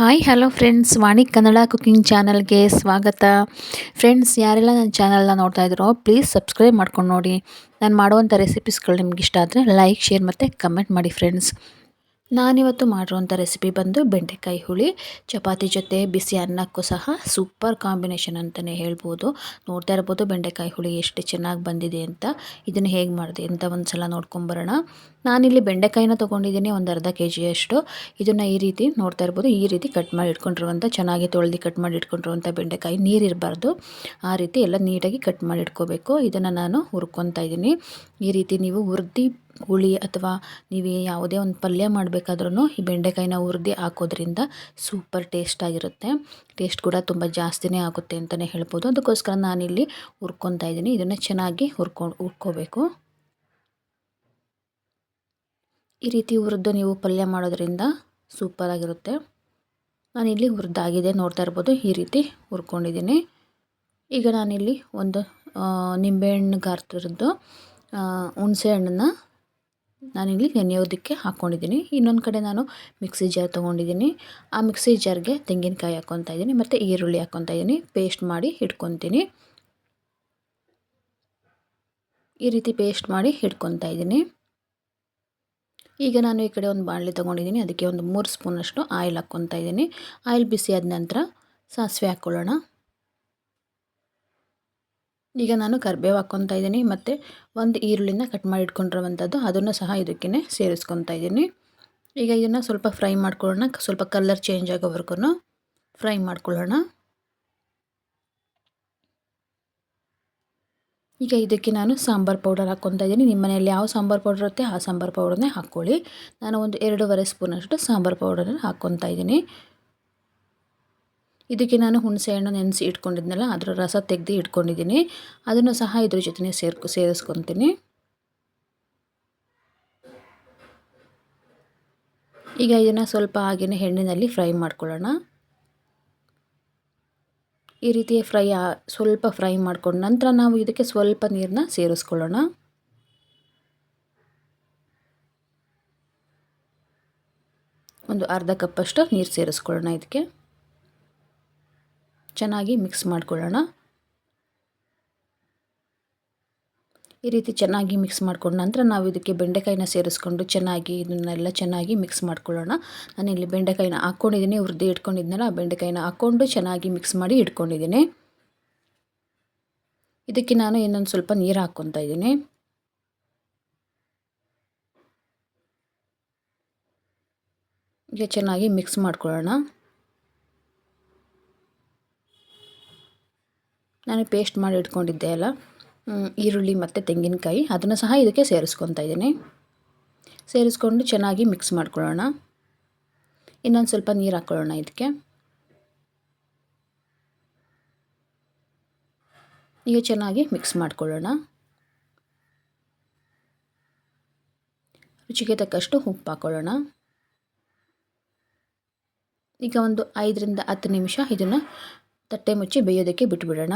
Hi hello friends Vani Kannada cooking ಚಾನಲ್ಗೆ ಸ್ವಾಗತ. Friends ಯಾರೆಲ್ಲ ನನ್ನ ಚಾನಲ್ನ ನೋಡ್ತಾ ಇದ್ದೀರೋ ಪ್ಲೀಸ್ ಸಬ್ಸ್ಕ್ರೈಬ್ ಮಾಡ್ಕೊಂಡು ನೋಡಿ. ನಾನು ಮಾಡುವಂಥ ರೆಸಿಪೀಸ್ಗಳು ನಿಮ್ಗೆ ಇಷ್ಟ ಆದರೆ ಲೈಕ್ ಶೇರ್ ಮತ್ತು ಕಮೆಂಟ್ ಮಾಡಿ ಫ್ರೆಂಡ್ಸ್ ನಾನಿವತ್ತು ಮಾಡಿರುವಂಥ ರೆಸಿಪಿ ಬಂದು ಬೆಂಡೆಕಾಯಿ ಹುಳಿ, ಚಪಾತಿ ಜೊತೆ ಬಿಸಿ ಅನ್ನಕ್ಕೂ ಸಹ ಸೂಪರ್ ಕಾಂಬಿನೇಷನ್ ಅಂತಲೇ ಹೇಳ್ಬೋದು. ನೋಡ್ತಾ ಇರ್ಬೋದು ಬೆಂಡೆಕಾಯಿ ಹುಳಿ ಎಷ್ಟು ಚೆನ್ನಾಗಿ ಬಂದಿದೆ ಅಂತ. ಇದನ್ನು ಹೇಗೆ ಮಾಡಿದೆ ಅಂತ ಒಂದು ಸಲ ನೋಡ್ಕೊಂಬರೋಣ. ನಾನಿಲ್ಲಿ ಬೆಂಡೆಕಾಯಿನ ತೊಗೊಂಡಿದ್ದೀನಿ ಒಂದು ಅರ್ಧ ಕೆ ಜಿಯಷ್ಟು ಇದನ್ನು ಈ ರೀತಿ ನೋಡ್ತಾ ಇರ್ಬೋದು, ಈ ರೀತಿ ಕಟ್ ಮಾಡಿ ಇಟ್ಕೊಂಡಿರುವಂಥ, ಚೆನ್ನಾಗಿ ತೊಳೆದು ಕಟ್ ಮಾಡಿ ಇಟ್ಕೊಂಡಿರುವಂಥ ಬೆಂಡೆಕಾಯಿ. ನೀರಿರಬಾರ್ದು ಆ ರೀತಿ ಎಲ್ಲ ನೀಟಾಗಿ ಕಟ್ ಮಾಡಿ ಇಟ್ಕೋಬೇಕು. ಇದನ್ನು ನಾನು ಹುರ್ಕೊತಾ ಇದ್ದೀನಿ ಈ ರೀತಿ ನೀವು ಹುರಿದು ಹುಳಿ ಅಥವಾ ನೀವು ಯಾವುದೇ ಒಂದು ಪಲ್ಯ ಮಾಡಬೇಕಾದ್ರೂ ಈ ಬೆಂಡೆಕಾಯಿನ ಹುರಿದು ಹಾಕೋದ್ರಿಂದ ಸೂಪರ್ ಟೇಸ್ಟ್ ಆಗಿರುತ್ತೆ. ಟೇಸ್ಟ್ ಕೂಡ ತುಂಬ ಜಾಸ್ತಿನೇ ಆಗುತ್ತೆ ಅಂತಲೇ ಹೇಳ್ಬೋದು. ಅದಕ್ಕೋಸ್ಕರ ನಾನಿಲ್ಲಿ ಹುರ್ಕೊತಾ ಇದ್ದೀನಿ. ಇದನ್ನು ಚೆನ್ನಾಗಿ ಹುರ್ಕೊಂಡು ಹುರ್ಕೋಬೇಕು. ಈ ರೀತಿ ಹುರಿದು ನೀವು ಪಲ್ಯ ಮಾಡೋದ್ರಿಂದ ಸೂಪರಾಗಿರುತ್ತೆ ನಾನಿಲ್ಲಿ ಹುರಿದಾಗಿದೆ ನೋಡ್ತಾ ಇರ್ಬೋದು. ಈ ರೀತಿ ಹುರ್ಕೊಂಡಿದ್ದೀನಿ. ಈಗ ನಾನಿಲ್ಲಿ ಒಂದು ನಿಂಬೆಹಣ್ಣು ಗಾತ್ರದ್ದು ಹುಣಸೆ ಹಣ್ಣನ್ನು ನಾನಿಲ್ಲಿ ನೆನೆಯೋದಕ್ಕೆ ಹಾಕ್ಕೊಂಡಿದ್ದೀನಿ. ಇನ್ನೊಂದು ಕಡೆ ನಾನು ಮಿಕ್ಸಿ ಜಾರ್ ತೊಗೊಂಡಿದ್ದೀನಿ. ಆ ಮಿಕ್ಸಿ ಜಾರ್ಗೆ ತೆಂಗಿನಕಾಯಿ ಹಾಕ್ಕೊತಾ ಇದ್ದೀನಿ, ಮತ್ತು ಈರುಳ್ಳಿ ಹಾಕ್ಕೊತಾ ಇದ್ದೀನಿ. ಪೇಸ್ಟ್ ಮಾಡಿ ಇಟ್ಕೊತೀನಿ ಈ ರೀತಿ ಪೇಸ್ಟ್ ಮಾಡಿ ಹಿಡ್ಕೊತಾ ಇದ್ದೀನಿ. ಈಗ ನಾನು ಈ ಕಡೆ ಒಂದು ಬಾಣಲೆ ತೊಗೊಂಡಿದ್ದೀನಿ. ಅದಕ್ಕೆ ಒಂದು ಮೂರು ಸ್ಪೂನಷ್ಟು ಆಯಿಲ್ ಹಾಕ್ಕೊತಾ ಇದ್ದೀನಿ. ಆಯಿಲ್ ಬಿಸಿ ಆದ ನಂತರ ಸಾಸಿವೆ ಹಾಕ್ಕೊಳ್ಳೋಣ. ಈಗ ನಾನು ಕರಿಬೇವು ಹಾಕ್ಕೊತಾ ಇದ್ದೀನಿ, ಮತ್ತು ಒಂದು ಈರುಳ್ಳಿನ ಕಟ್ ಮಾಡಿ ಇಟ್ಕೊಂಡಿರುವಂಥದ್ದು ಅದನ್ನು ಸಹ ಇದಕ್ಕೇ ಸೇರಿಸ್ಕೊತಾ ಇದ್ದೀನಿ. ಈಗ ಇದನ್ನು ಸ್ವಲ್ಪ ಫ್ರೈ ಮಾಡ್ಕೊಳ್ಳೋಣ, ಸ್ವಲ್ಪ ಕಲರ್ ಚೇಂಜ್ ಆಗೋವರೆಗೂ ಫ್ರೈ ಮಾಡ್ಕೊಳ್ಳೋಣ. ಈಗ ಇದಕ್ಕೆ ನಾನು ಸಾಂಬಾರು ಪೌಡರ್ ಹಾಕ್ಕೊತಾ ಇದ್ದೀನಿ. ನಿಮ್ಮ ಮನೆಯಲ್ಲಿ ಯಾವ ಸಾಂಬಾರು ಪೌಡರ್ ಇರುತ್ತೆ, ಆ ಸಾಂಬಾರು ಪೌಡರ್ನೇ ಹಾಕ್ಕೊಳ್ಳಿ. ನಾನು ಒಂದು ಎರಡೂವರೆ ಸ್ಪೂನಷ್ಟು ಸಾಂಬಾರು ಪೌಡರನ್ನು ಹಾಕ್ಕೊತಾ ಇದ್ದೀನಿ. ಇದಕ್ಕೆ ನಾನು ಹುಣಸೆ ಹಣ್ಣು ನೆನೆಸಿ ಇಟ್ಕೊಂಡಿದ್ನಲ್ಲ, ಅದರ ರಸ ತೆಗೆದು ಇಟ್ಕೊಂಡಿದ್ದೀನಿ. ಅದನ್ನು ಸಹ ಇದ್ರ ಜೊತೆ ಸೇರ್ಕೊ, ಸೇರಿಸ್ಕೊತೀನಿ. ಈಗ ಇದನ್ನು ಸ್ವಲ್ಪ ಹಾಗೆಯೇ ಹೆಣ್ಣಿನಲ್ಲಿ ಫ್ರೈ ಮಾಡ್ಕೊಳ್ಳೋಣ. ಈ ರೀತಿಯ ಫ್ರೈ ಸ್ವಲ್ಪ ಫ್ರೈ ಮಾಡ್ಕೊಂಡು ನಂತರ ನಾವು ಇದಕ್ಕೆ ಸ್ವಲ್ಪ ನೀರನ್ನ ಸೇರಿಸ್ಕೊಳ್ಳೋಣ. ಒಂದು ಅರ್ಧ ಕಪ್ಪಷ್ಟು ನೀರು ಸೇರಿಸ್ಕೊಳ್ಳೋಣ ಇದಕ್ಕೆ. ಚೆನ್ನಾಗಿ ಮಿಕ್ಸ್ ಮಾಡ್ಕೊಳ್ಳೋಣ. ಈ ರೀತಿ ಚೆನ್ನಾಗಿ ಮಿಕ್ಸ್ ಮಾಡ್ಕೊಂಡ ನಂತರ ನಾವು ಇದಕ್ಕೆ ಬೆಂಡೆಕಾಯಿನ ಸೇರಿಸ್ಕೊಂಡು ಚೆನ್ನಾಗಿ ಇದನ್ನೆಲ್ಲ ಚೆನ್ನಾಗಿ ಮಿಕ್ಸ್ ಮಾಡ್ಕೊಳ್ಳೋಣ. ಇಲ್ಲಿ ಬೆಂಡೆಕಾಯಿನ ಹಾಕ್ಕೊಂಡಿದ್ದೀನಿ, ಹುರಿದು ಇಟ್ಕೊಂಡಿದ್ದೆನಲ್ಲ ಆ ಬೆಂಡೆಕಾಯಿನ ಹಾಕ್ಕೊಂಡು ಚೆನ್ನಾಗಿ ಮಿಕ್ಸ್ ಮಾಡಿ ಇಟ್ಕೊಂಡಿದ್ದೀನಿ ಇದಕ್ಕೆ ನಾನು ಇನ್ನೊಂದು ಸ್ವಲ್ಪ ನೀರು ಹಾಕ್ಕೊತಾ ಇದ್ದೀನಿ. ಈಗ ಚೆನ್ನಾಗಿ ಮಿಕ್ಸ್ ಮಾಡ್ಕೊಳ್ಳೋಣ. ನಾನು ಪೇಸ್ಟ್ ಮಾಡಿ ಇಟ್ಕೊಂಡಿದ್ದೆ ಅಲ್ಲ. ಈರುಳ್ಳಿ ಮತ್ತು ತೆಂಗಿನಕಾಯಿ. ಅದನ್ನು ಸಹ ಇದಕ್ಕೆ ಸೇರಿಸ್ಕೊತಾ ಇದ್ದೀನಿ. ಸೇರಿಸ್ಕೊಂಡು ಚೆನ್ನಾಗಿ ಮಿಕ್ಸ್ ಮಾಡ್ಕೊಳ್ಳೋಣ. ಇನ್ನೊಂದು ಸ್ವಲ್ಪ ನೀರು ಹಾಕ್ಕೊಳ್ಳೋಣ ಇದಕ್ಕೆ ಈಗ ಚೆನ್ನಾಗಿ ಮಿಕ್ಸ್ ಮಾಡ್ಕೊಳ್ಳೋಣ. ರುಚಿಗೆ ತಕ್ಕಷ್ಟು ಉಪ್ಪು ಹಾಕ್ಕೊಳ್ಳೋಣ ಈಗ ಒಂದು ಐದರಿಂದ ಹತ್ತು ನಿಮಿಷ ಇದನ್ನು ತಟ್ಟೆ ಮುಚ್ಚಿ ಬೇಯೋದಕ್ಕೆ ಬಿಟ್ಬಿಡೋಣ.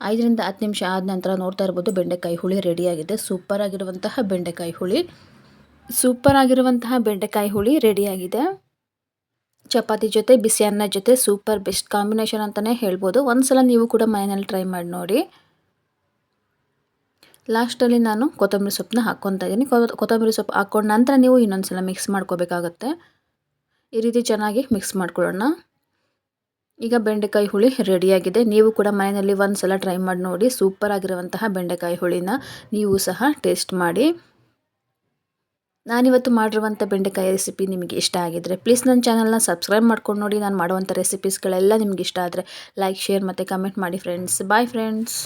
ಐದರಿಂದ ಹತ್ತು ನಿಮಿಷ ಆದ ನಂತರ ನೋಡ್ತಾ ಇರ್ಬೋದು ಬೆಂಡೆಕಾಯಿ ಹುಳಿ ರೆಡಿಯಾಗಿದೆ. ಸೂಪರ್ ಆಗಿರುವಂತಹ ಬೆಂಡೆಕಾಯಿ ಹುಳಿ. ಸೂಪರ್ ಆಗಿರುವಂತಹ ಬೆಂಡೆಕಾಯಿ ಹುಳಿ ರೆಡಿಯಾಗಿದೆ. ಚಪಾತಿ ಜೊತೆ, ಬಿಸಿ ಅನ್ನ ಜೊತೆ ಸೂಪರ್ ಬೆಸ್ಟ್ ಕಾಂಬಿನೇಷನ್ ಅಂತಲೇ ಹೇಳ್ಬೋದು. ಒಂದು ಸಲ ನೀವು ಕೂಡ ಮನೆಯಲ್ಲಿ ಟ್ರೈ ಮಾಡಿ ನೋಡಿ. ಲಾಸ್ಟಲ್ಲಿ ನಾನು ಕೊತ್ತಂಬರಿ ಸೊಪ್ಪನ್ನ ಹಾಕ್ಕೊತಾ ಇದ್ದೀನಿ. ಕೊತ್ತಂಬರಿ ಸೊಪ್ಪು ಹಾಕ್ಕೊಂಡ ನಂತರ ನೀವು ಇನ್ನೊಂದು ಸಲ ಮಿಕ್ಸ್ ಮಾಡ್ಕೋಬೇಕಾಗತ್ತೆ. ಈ ರೀತಿ ಚೆನ್ನಾಗಿ ಮಿಕ್ಸ್ ಮಾಡ್ಕೊಳ್ಳೋಣ. ಈಗ ಬೆಂಡೆಕಾಯಿ ಹುಳಿ ರೆಡಿಯಾಗಿದೆ. ನೀವು ಕೂಡ ಮನೆಯಲ್ಲಿ ಒಂದು ಸಲ ಟ್ರೈ ಮಾಡಿ ನೋಡಿ. ಸೂಪರ್ ಆಗಿರುವಂತಹ ಬೆಂಡೆಕಾಯಿ ಹುಳಿನ ನೀವು ಸಹ ಟೇಸ್ಟ್ ಮಾಡಿ. ನಾನಿವತ್ತು ಮಾಡಿರುವಂಥ ಬೆಂಡೆಕಾಯಿ ರೆಸಿಪಿ ನಿಮಗೆ ಇಷ್ಟ ಆಗಿದ್ದರೆ ಪ್ಲೀಸ್ ನನ್ನ ಚಾನಲ್ನ ಸಬ್ಸ್ಕ್ರೈಬ್ ಮಾಡ್ಕೊಂಡು ನೋಡಿ. ನಾನು ಮಾಡುವಂಥ ರೆಸಿಪೀಸ್ಗಳೆಲ್ಲ ನಿಮಗೆ ಇಷ್ಟ ಆದರೆ ಲೈಕ್ ಶೇರ್ ಮತ್ತು ಕಮೆಂಟ್ ಮಾಡಿ ಫ್ರೆಂಡ್ಸ್ ಬಾಯ್ ಫ್ರೆಂಡ್ಸ್